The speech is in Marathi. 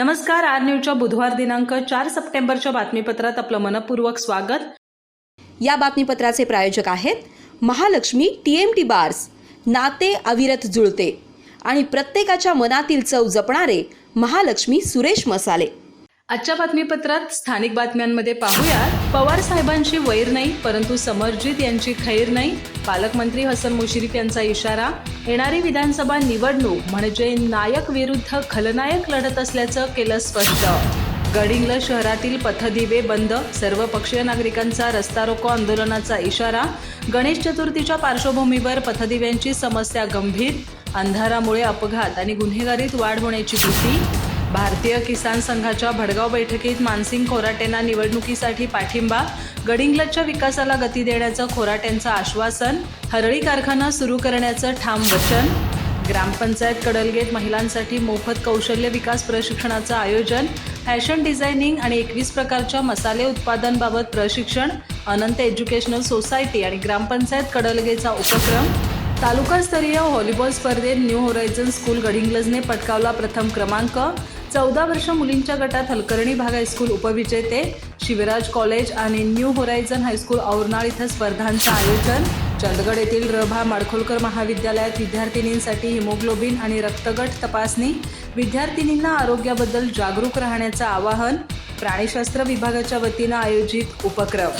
नमस्कार आर न्यूजच्या बुधवार दिनांक चार सप्टेंबरच्या बातमीपत्रात आपलं मनपूर्वक स्वागत. या बातमीपत्राचे प्रायोजक आहेत Mahalakshmi T M T bars नाते अविरत जुळते आणि प्रत्येकाच्या मनातील चव जपणारे महालक्ष्मी सुरेश मसाले. आजच्या बातमीपत्रात स्थानिक बातम्यांमध्ये पाहूयात. पवार साहेबांशी वैर नाही परंतु समरजित यांची खैर नाही. पालकमंत्री हसन मुश्रीफ यांचा इशारा येणारी विधानसभा निवडणूक म्हणजे नायक विरुद्ध खलनायक लढत असल्याचं केलं स्पष्ट. गडिंग्ल शहरातील पथदिवे बंद सर्व पक्षीय नागरिकांचा रस्ता रोको आंदोलनाचा इशारा गणेश चतुर्थीच्या पार्श्वभूमीवर पथदिव्यांची समस्या गंभीर अंधारामुळे अपघात आणि गुन्हेगारीत वाढ होण्याची भीती भारतीय किसान संघाच्या भडगाव बैठकीत मानसिंग खोराटेंना निवडणुकीसाठी पाठिंबा गडिंग्लजच्या विकासाला गती देण्याचं खोराटेंचं आश्वासन हरळी कारखाना सुरू करण्याचं ठाम वचन ग्रामपंचायत कडलगेट महिलांसाठी मोफत कौशल्य विकास प्रशिक्षणाचं आयोजन फॅशन डिझायनिंग आणि एकवीस प्रकारच्या मसाले उत्पादनबाबत प्रशिक्षण अनंत एज्युकेशनल सोसायटी आणि ग्रामपंचायत कडलगेचा उपक्रम तालुकास्तरीय व्हॉलीबॉल स्पर्धेत न्यू होरायझन स्कूल गडिंग्लजने पटकावला प्रथम क्रमांक चौदा वर्ष मुलींच्या गटात हलकर्णी भाग हायस्कूल उपविजेते शिवराज कॉलेज आणि new horizon high school Aurnal इथं स्पर्धांचं आयोजन. चंदगड येथील रभा माडखोलकर महाविद्यालयात विद्यार्थिनींसाठी हिमोग्लोबिन आणि रक्तगट तपासणी. विद्यार्थिनींना आरोग्याबद्दल जागरूक राहण्याचं आवाहन. प्राणीशास्त्र विभागाच्या वतीनं आयोजित उपक्रम.